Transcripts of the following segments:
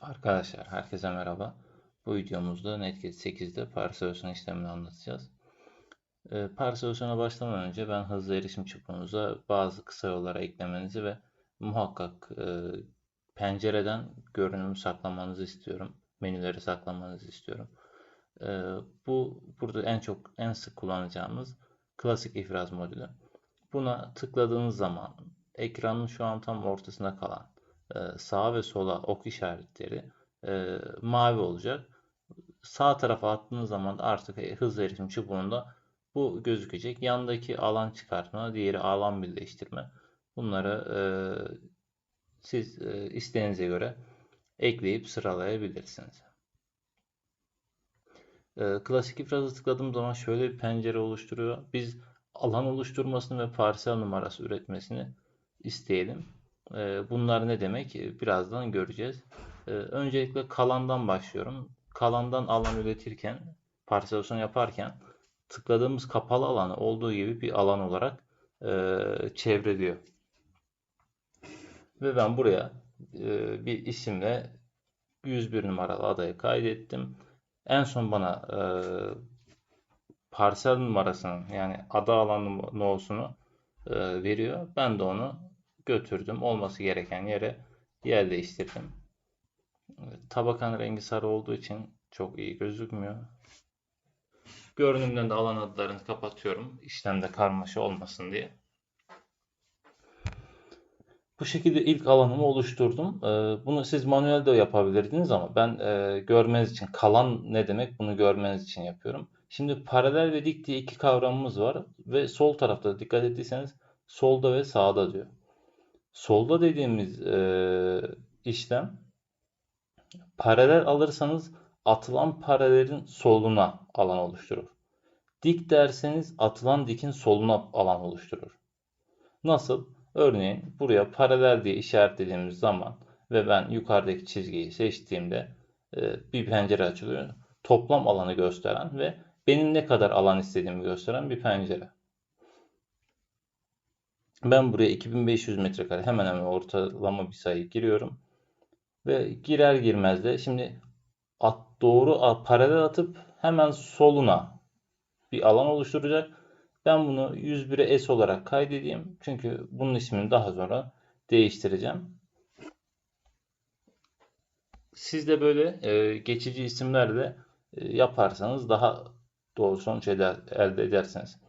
Arkadaşlar herkese merhaba. Bu videomuzda Netcat 8'de parselösyon işlemini anlatacağız. E, ee, parselösyona başlamadan önce ben hızlı erişim çubuğunuza bazı kısa yollara eklemenizi ve muhakkak e, pencereden görünümü saklamanızı istiyorum. Menüleri saklamanızı istiyorum. E, bu burada en çok en sık kullanacağımız klasik ifraz modülü. Buna tıkladığınız zaman ekranın şu an tam ortasında kalan e, sağa ve sola ok işaretleri e, mavi olacak. Sağ tarafa attığınız zaman artık hız erişim çubuğunda bu gözükecek. Yandaki alan çıkartma, diğeri alan birleştirme. Bunları e, siz e, isteğinize göre ekleyip sıralayabilirsiniz. E, klasik ifrazı tıkladığım zaman şöyle bir pencere oluşturuyor. Biz alan oluşturmasını ve parsel numarası üretmesini isteyelim. Ee, bunlar ne demek? Ee, birazdan göreceğiz. Ee, öncelikle kalandan başlıyorum. Kalandan alan üretirken, parselasyon yaparken tıkladığımız kapalı alanı olduğu gibi bir alan olarak e, çevreliyor. Ve ben buraya e, bir isimle 101 numaralı adayı kaydettim. En son bana e, parsel numarasının yani ada alan nosunu veriyor. Ben de onu götürdüm. Olması gereken yere yer değiştirdim. Tabakanın rengi sarı olduğu için çok iyi gözükmüyor. Görünümden de alan adlarını kapatıyorum. İşlemde karmaşa olmasın diye. Bu şekilde ilk alanımı oluşturdum. Ee, bunu siz manuelde yapabilirdiniz ama ben e, görmeniz için kalan ne demek bunu görmeniz için yapıyorum. Şimdi paralel ve dik diye iki kavramımız var ve sol tarafta dikkat ettiyseniz solda ve sağda diyor. Solda dediğimiz e, işlem paralel alırsanız atılan paralelin soluna alan oluşturur. Dik derseniz atılan dikin soluna alan oluşturur. Nasıl? Örneğin buraya paralel diye işaretlediğimiz zaman ve ben yukarıdaki çizgiyi seçtiğimde e, bir pencere açılıyor. Toplam alanı gösteren ve benim ne kadar alan istediğimi gösteren bir pencere. Ben buraya 2500 metrekare hemen hemen ortalama bir sayı giriyorum. Ve girer girmez de şimdi at, doğru paralel atıp hemen soluna bir alan oluşturacak. Ben bunu 101'e S olarak kaydedeyim. Çünkü bunun ismini daha sonra değiştireceğim. Siz de böyle e, geçici isimlerle e, yaparsanız daha doğru sonuç elde edersiniz.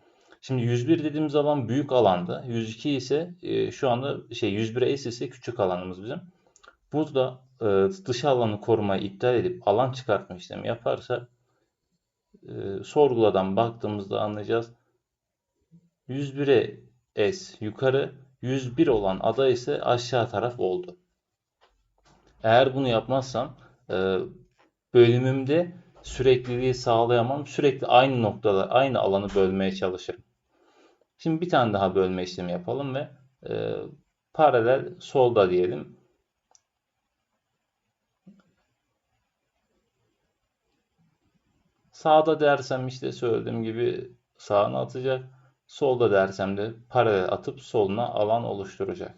Şimdi 101 dediğimiz alan büyük alanda. 102 ise e, şu anda şey 101 S ise küçük alanımız bizim. Burada e, dış alanı korumayı iptal edip alan çıkartma işlemi yaparsa e, sorguladan baktığımızda anlayacağız. 101'e S yukarı 101 olan ada ise aşağı taraf oldu. Eğer bunu yapmazsam e, bölümümde sürekliliği sağlayamam. Sürekli aynı noktada aynı alanı bölmeye çalışırım. Şimdi bir tane daha bölme işlemi yapalım ve e, paralel solda diyelim. Sağda dersem işte söylediğim gibi sağına atacak. Solda dersem de paralel atıp soluna alan oluşturacak.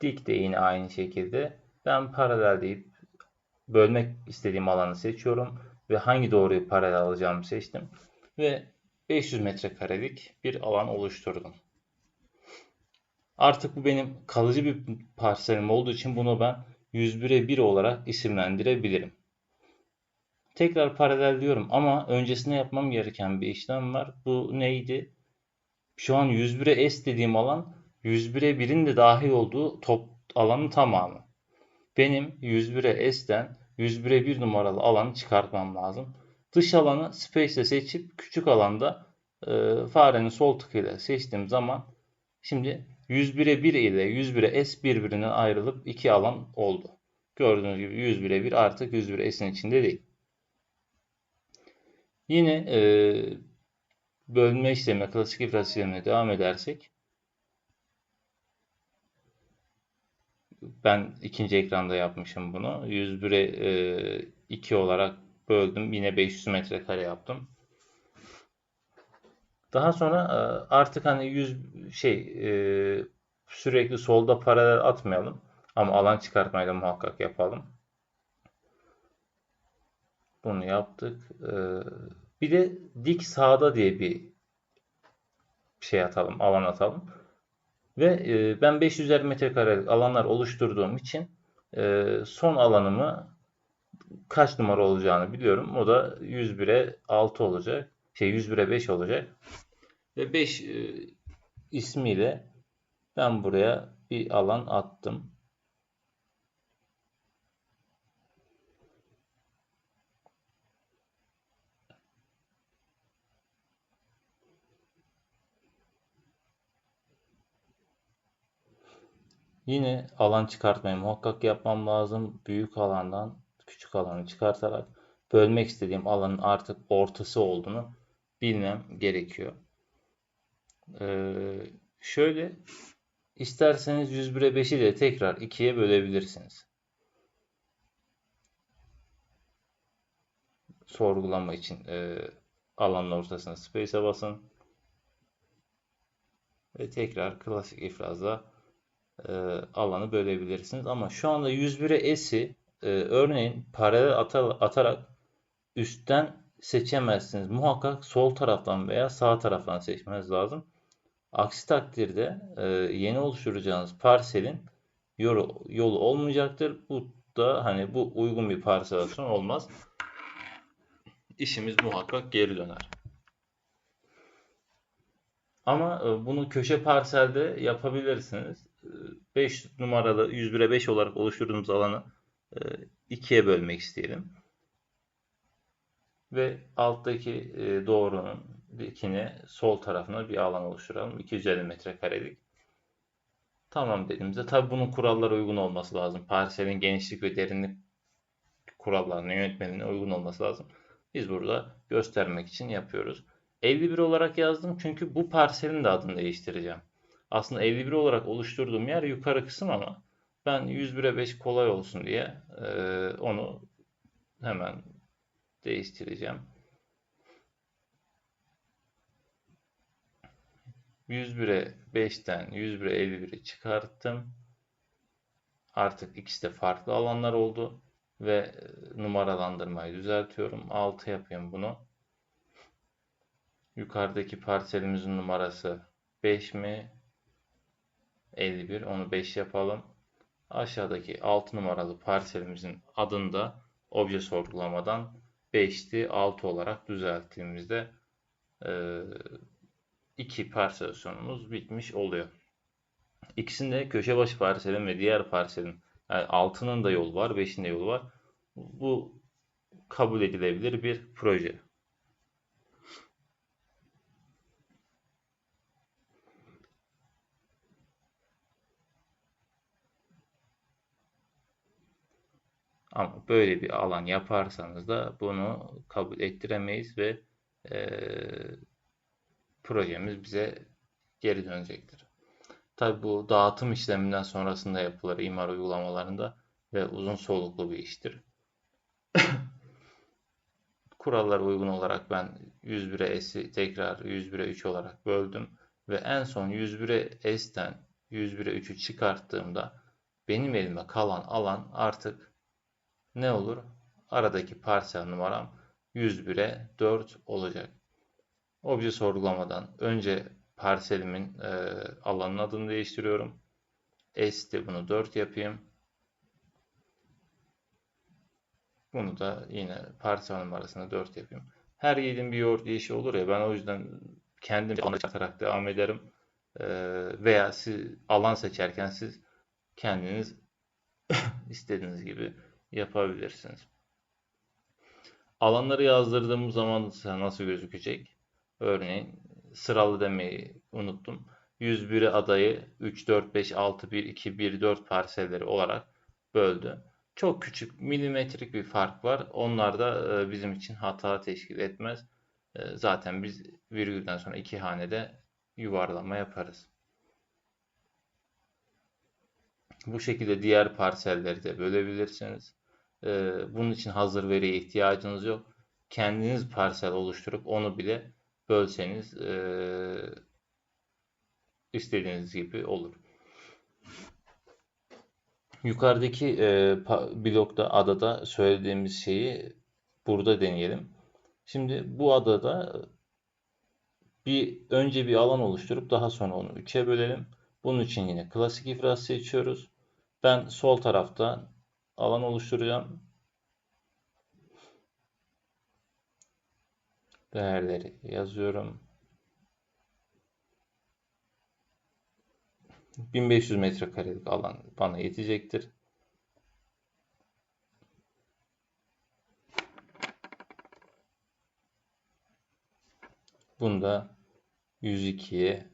Dik de yine aynı şekilde. Ben paralel deyip bölmek istediğim alanı seçiyorum. Ve hangi doğruyu paralel alacağımı seçtim. Ve 500 metrekarelik bir alan oluşturdum. Artık bu benim kalıcı bir parselim olduğu için bunu ben 101'e 1 olarak isimlendirebilirim. Tekrar paralel diyorum ama öncesinde yapmam gereken bir işlem var. Bu neydi? Şu an 101'e S dediğim alan 101'e 1'in de dahil olduğu top alanın tamamı. Benim 101'e S'den 101'e 1 numaralı alanı çıkartmam lazım. Dış alanı Space ile seçip küçük alanda e, farenin sol tıkıyla seçtiğim zaman şimdi 101'e 1 ile 101'e S birbirinden ayrılıp iki alan oldu. Gördüğünüz gibi 101'e 1 artık 101'e S'in içinde değil. Yine e, bölme işlemi, klasik iflas işlemine devam edersek ben ikinci ekranda yapmışım bunu. 101'e 2 olarak böldüm. Yine 500 metrekare yaptım. Daha sonra e, artık hani 100 şey e, sürekli solda paralel atmayalım. Ama alan çıkartmayı da muhakkak yapalım. Bunu yaptık. E, bir de dik sağda diye bir şey atalım, alan atalım. Ve ben 550 metrekarelik alanlar oluşturduğum için son alanımı kaç numara olacağını biliyorum. O da 101'e 6 olacak. Şey 101'e 5 olacak. Ve 5 e, ismiyle ben buraya bir alan attım. Yine alan çıkartmayı muhakkak yapmam lazım. Büyük alandan küçük alanı çıkartarak bölmek istediğim alanın artık ortası olduğunu bilmem gerekiyor. Ee, şöyle isterseniz 101'e 5'i de tekrar 2'ye bölebilirsiniz. Sorgulama için e, alanın ortasına space'e basın. Ve tekrar klasik ifrazla e, alanı bölebilirsiniz. Ama şu anda 101'e S'i e, örneğin paralel atarak üstten seçemezsiniz. Muhakkak sol taraftan veya sağ taraftan seçmeniz lazım. Aksi takdirde e, yeni oluşturacağınız parselin yolu, yolu olmayacaktır. Bu da hani bu uygun bir parselasyon olmaz. İşimiz muhakkak geri döner. Ama e, bunu köşe parselde yapabilirsiniz. 5 e, numaralı 101'e 5 olarak oluşturduğumuz alanı e, ikiye bölmek isteyelim. Ve alttaki e, doğrunun dikine sol tarafına bir alan oluşturalım. 250 metrekarelik. Tamam dediğimizde tabi bunun kurallara uygun olması lazım. Parselin genişlik ve derinlik kurallarına, yönetmenine uygun olması lazım. Biz burada göstermek için yapıyoruz. 51 olarak yazdım çünkü bu parselin de adını değiştireceğim. Aslında 51 olarak oluşturduğum yer yukarı kısım ama ben 101'e 5 kolay olsun diye e, onu hemen değiştireceğim. 101'e 5'ten 101'e 51'i çıkarttım. Artık ikisi de farklı alanlar oldu ve e, numaralandırmayı düzeltiyorum. 6 yapayım bunu. Yukarıdaki parselimizin numarası 5 mi? 51. Onu 5 yapalım. Aşağıdaki 6 numaralı parselimizin adında obje sorgulamadan 5'ti 6 olarak düzelttiğimizde e, iki parselasyonumuz bitmiş oluyor. İkisinde köşe başı parselin ve diğer parselin yani altının da yolu var, 5'in de yolu var. Bu kabul edilebilir bir proje. Ama böyle bir alan yaparsanız da bunu kabul ettiremeyiz ve e, projemiz bize geri dönecektir. Tabi bu dağıtım işleminden sonrasında yapılır imar uygulamalarında ve uzun soluklu bir iştir. Kurallara uygun olarak ben 101'e S'i tekrar 101'e 3 olarak böldüm ve en son 101'e S'ten 101'e 3'ü çıkarttığımda benim elime kalan alan artık ne olur? Aradaki parsel numaram 101'e 4 olacak. Obje sorgulamadan önce parselimin e, alanın adını değiştiriyorum. S'te bunu 4 yapayım. Bunu da yine parsel numarasını 4 yapayım. Her yiğidin bir yoğurt yiyişi olur ya ben o yüzden kendim anlatarak devam ederim. E, veya siz alan seçerken siz kendiniz istediğiniz gibi yapabilirsiniz. Alanları yazdırdığım zaman nasıl gözükecek? Örneğin sıralı demeyi unuttum. 101 adayı 3, 4, 5, 6, 1, 2, 1, 4 parselleri olarak böldü. Çok küçük milimetrik bir fark var. Onlar da e, bizim için hata teşkil etmez. E, zaten biz virgülden sonra iki hanede yuvarlama yaparız. Bu şekilde diğer parselleri de bölebilirsiniz. Ee, bunun için hazır veriye ihtiyacınız yok. Kendiniz parsel oluşturup onu bile bölseniz ee, istediğiniz gibi olur. Yukarıdaki e, blokta adada söylediğimiz şeyi burada deneyelim. Şimdi bu adada bir önce bir alan oluşturup daha sonra onu 3'e bölelim. Bunun için yine klasik ifraz seçiyoruz. Ben sol tarafta alan oluşturacağım. Değerleri yazıyorum. 1500 metrekarelik alan bana yetecektir. Bunu da 102'ye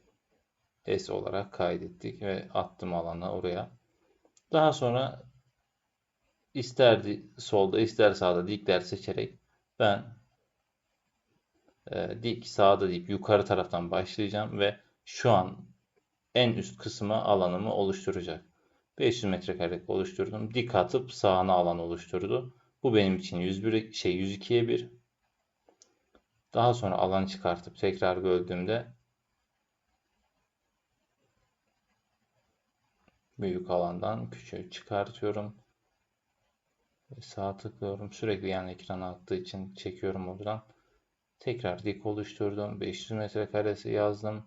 S olarak kaydettik ve attım alana oraya. Daha sonra ister solda ister sağda dikler seçerek ben e, dik sağda deyip yukarı taraftan başlayacağım ve şu an en üst kısmı alanımı oluşturacak. 500 metrekare oluşturdum. Dik atıp sağına alan oluşturdu. Bu benim için 101 şey 102'ye 1. Daha sonra alan çıkartıp tekrar böldüğümde büyük alandan küçüğü çıkartıyorum. Ve tıklıyorum. Sürekli yan ekrana attığı için çekiyorum oradan. Tekrar dik oluşturdum. 500 metrekaresi yazdım.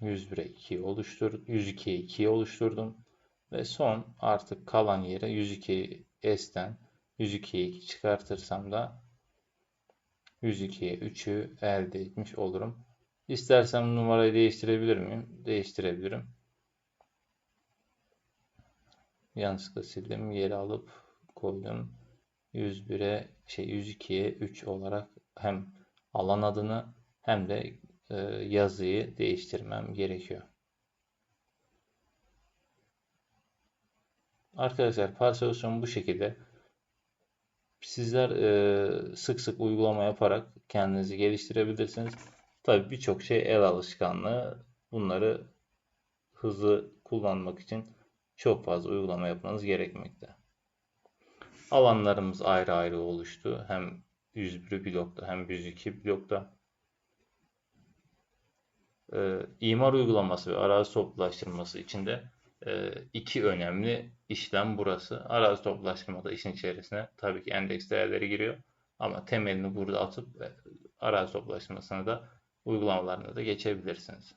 %1'e 2 oluştur 102'ye 2'ye oluşturdum. Ve son artık kalan yere 102 S'ten 102'ye 2 çıkartırsam da 102'ye 3'ü elde etmiş olurum. İstersem numarayı değiştirebilir miyim? Değiştirebilirim. Yanlışlıkla sildim. Geri alıp koydum. 101'e şey 102'ye 3 olarak hem alan adını hem de e, yazıyı değiştirmem gerekiyor. Arkadaşlar parselasyon bu şekilde. Sizler e, sık sık uygulama yaparak kendinizi geliştirebilirsiniz. Tabii birçok şey el alışkanlığı. Bunları hızlı kullanmak için çok fazla uygulama yapmanız gerekmekte. Alanlarımız ayrı ayrı oluştu. Hem 101 blokta hem 102 blokta. Ee, imar uygulaması ve arazi toplulaştırması için de e, iki önemli işlem burası. Arazi toplulaştırmada işin içerisine tabii ki endeks değerleri giriyor. Ama temelini burada atıp e, arazi toplulaştırmasına da uygulamalarına da geçebilirsiniz.